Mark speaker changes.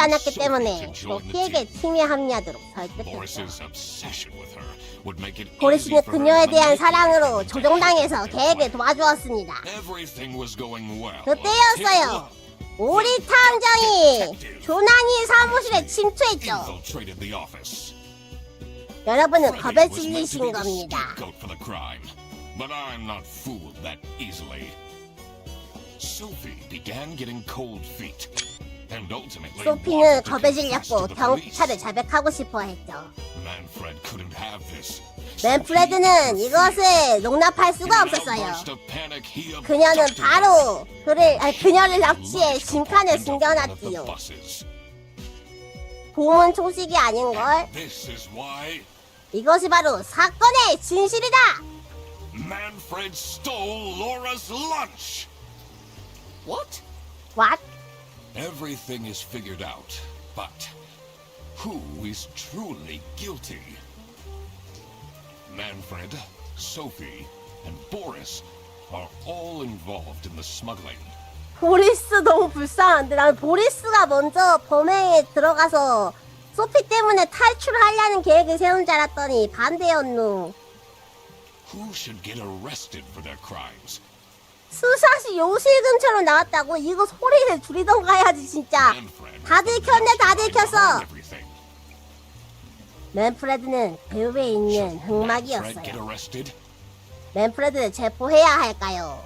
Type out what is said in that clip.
Speaker 1: 쉽지 않았기 때문에 소피에게 팀에 합류하도록 설득했죠. 보리스는 그녀에 대한 사랑으로 조종당해서. 계획을 도와주었습니다. 그때였어요. 오리 탐정이 조난이 사무실에 침투했죠. 여러분은 겁에 질리신 겁니다.
Speaker 2: but I'm not fooled that easily. Sophie began getting cold feet,
Speaker 1: 소피는 겁에 질렸고. 경찰을 자백하고 싶어 했죠.
Speaker 2: Manfred couldn't have this.
Speaker 1: 맨프레드는 이것을 용납할 수가 없었어요. 그녀는. 바로 그를 아니, 그녀를 납치해
Speaker 2: the
Speaker 1: 숨겨놨지요. 보문 초식이 아닌걸?
Speaker 2: Is why
Speaker 1: 이것이 바로 사건의 진실이다!
Speaker 2: Manfred stole Laura's lunch. What?
Speaker 1: What?
Speaker 2: Everything is figured out, but who is truly guilty? Manfred, Sophie, and Boris are all involved in the smuggling.
Speaker 1: 보리스 너무 불쌍한데 난 보리스가 먼저 범행에 들어가서 소피 때문에 탈출을 하려는 계획을 세운 줄 알았더니 반대였누.
Speaker 2: Who should get arrested for their crimes?
Speaker 1: 수샷이 요실 근처로 나왔다고 이거 소리를 줄이던가 해야지 진짜.
Speaker 2: Manfred.
Speaker 1: 다 들 켰네 다
Speaker 2: behind
Speaker 1: 들켰어.
Speaker 2: everything.
Speaker 1: 맨프레드는 배후에 있는
Speaker 2: Manfred get
Speaker 1: 흑막이었어요. 맨프레드를 체포해야 할까요?